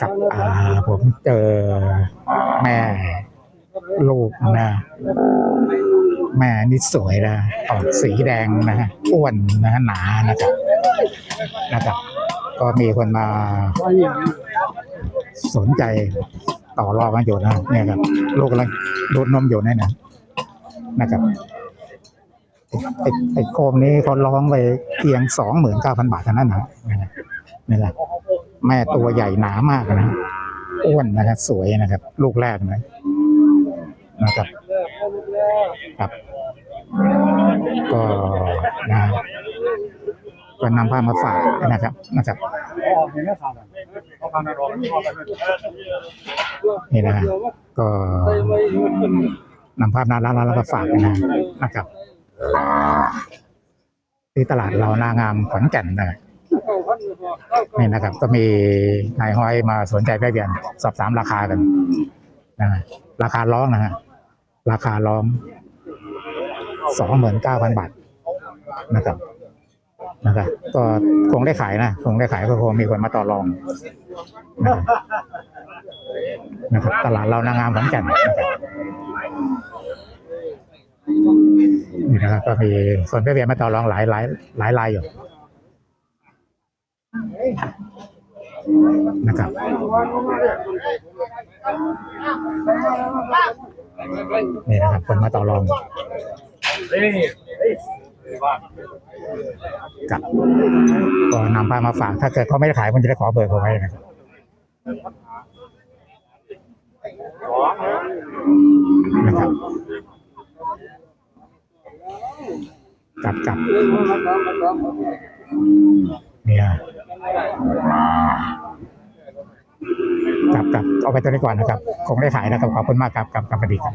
กับอ่าผมเจอแม่ลูกนะ แม่นี่สวยนะออกสีแดงนะอ้วนนะหนานะครับนะครับ ก็มีคนมาสนใจต่อรองกันอยู่นะเนี่ยครับลูกกำลังดูดนมอยู่เนี่ยนะนะครับไอ้ไอ้โคมนี้เขาร้องไปเพียงสองหมื่นเก้าพันบาทเท่านั้นนะนะครับนี่แหละ แม่ตัวใหญ่หนามากนะอ้วนนะครับสวยนะครับ ลูกแรกนะนะครับครับ ก็นะก็นำผ้ามาฝากนะครับนะครับนี่นะก็นำภาพน่ารักๆมาฝากนนะนะครับที่ตลาดเรานางามขอนแก่นนะ นี่นะครับ ก็มีนายห้อยมาสนใจแวะเวียนสอบถามราคากันนะราคาร้องนะฮะราคาร้องสองหมื่นเก้าพันบาทนะครับนะครับก็คงได้ขายนะคงได้ขายเพราะคงมีคนมาต่อรองนะครับนะครับตลาดเรานางงามขอนแก่นนะครับนี่นะครับก็มีคนไปเวียนมาต่อรองหลายหลายหลายรายอยู่ นะครับ นี่นะครับคนมาต่อรองกับก็นำผ้ามาฝาก ถ้าเกิดเขาไม่ได้ขายผมจะได้ขอเบอร์เขาไว้นะครับนะครับกับกับเนี่ย กับกับเอาไปตัวนี้ก่อนนะครับ คงได้ขายนะครับ ขอบคุณมากครับกับกับสวัสดีครับ